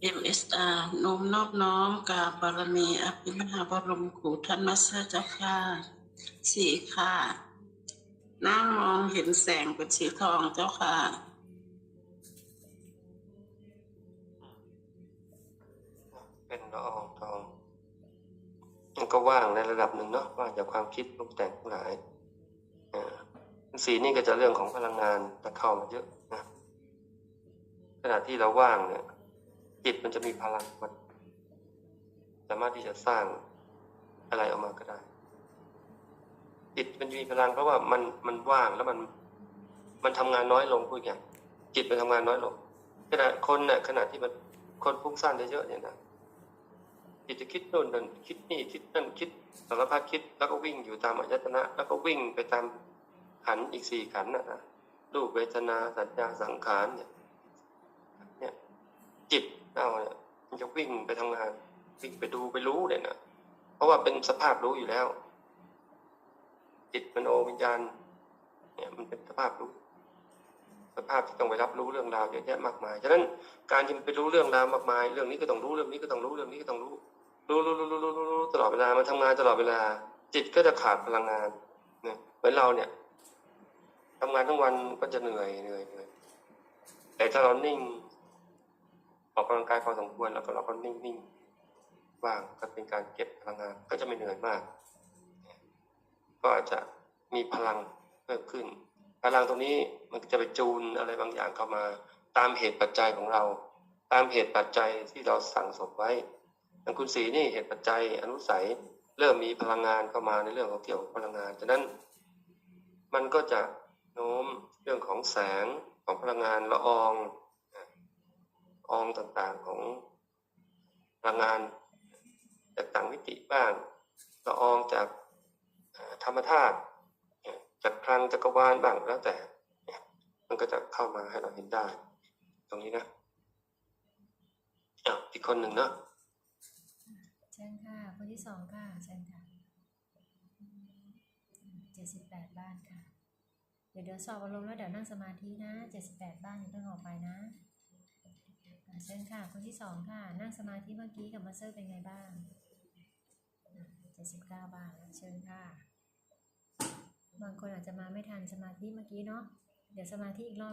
เอ็มเอสอาร์น้อมนอบน้อมกราบบารมีอภิมหาบรมครูท่านมัสเจ้าค่ะสี่ค่ะนั่งมองเห็นแสงเป็นสีทองเจ้าค่ะ เป็นละอองทองมันก็ว่างในระดับหนึ่งเนาะว่างจากความคิดปรุงแต่งทั้งหลายอ่าสีนี่ก็จะเรื่องของพลังงานจะเข้ามาเยอะนะขณะที่เราว่างเนี่ย จิตมันจะมีพลังมัน สามารถที่จะสร้างอะไรออกมาก็ได้ จิตมันมีพลังเพราะว่ามันมันว่างแล้วมัน มันทำงานน้อยลงพูดอย่างจิตมันทำงานน้อยลงขณะคนเนี่ยขณะที่มันคนฟุ้งซ่านเยอะๆเนี่ยนะจิตจะคิดโน่นนั่นคิดนี่คิดนั่นคิดสารพัดคิดแล้วก็วิ่งอยู่ตามอายตนะ แล้วก็วิ่งไปตามขันอีกสี่ขันนะนะรูปเวทนาสัญญาสังขารเนี่ยเนี่ยจิต เราเนี่ยมันจะวิ่งไปทำงานวิ่งไปดูไปรู้เนี่ยนะเพราะว่าเป็นสภาพรู้อยู่แล้ว จิตมันโอวิญญาณเนี่ยมันเป็นสภาพรู้ สภาพที่ต้องไปรับรู้เรื่องราวเยอะแยะมากมายฉะนั้นการที่มันไปรู้เรื่องราวมากมาย เรื่องนี้ก็ต้องรู้เรื่องนี้ก็ต้องรู้เรื่องนี้ก็ต้องรู้รู้รู้รู้รู้รู้รู้ตลอดเวลามันทำงานตลอดเวลา จิตก็จะขาดพลังงานเนี่ยเหมือนเราเนี่ยทำงานทั้งวันก็จะเหนื่อยเหนื่อยเหนื่อยแต่ถ้าเรานิ่ง ออกกำลังกายพอสมควรแล้วก็เราก็นิ่งนิ่งว่างก็เป็นการเก็บพลังงานก็จะไม่เหนื่อยมาก ก็อาจจะมีพลังเพิ่มขึ้น พลังตรงนี้มันจะไปจูนอะไรบางอย่างเข้ามา ตามเหตุปัจจัยของเรา ตามเหตุปัจจัยที่เราสั่งสมไว้ทางคุณสีนี่เหตุปัจจัยอนุสัยเริ่มมีพลังงานเข้ามาในเรื่องของเกี่ยวกับพลังงานฉะนั้นมันก็จะโน้มเรื่องของแสงของพลังงานละออง องต่างๆของพลังงานจากต่างมิติบ้างละอองจากธรรมธาตุจากพลังจักรวาลบ้างแล้วแต่ มันก็จะเข้ามาให้เราเห็นได้ ตรงนี้นะอะอีกคนหนึ่งเนาะเชิญค่ะ คนที่สองค่ะเชิญค่ะเจ็ดสิบแปดบ้านค่ะ เดี๋ยวเดี๋ยวสอบอารมณ์แล้วเดี๋ยวนั่งสมาธินะเจ็ดสิบแปดบ้านอย่าเพิ่งออกไปนะ เชิญค่ะคนที่สองค่ะ นั่งสมาธิเมื่อกี้กับมาสเซอร์เป็นไงบ้างเจ็ดสิบเก้าบาทเชิญค่ะ บางคนอาจจะมาไม่ทันสมาธิเมื่อกี้เนาะเดี๋ยวสมาธิอีกรอบ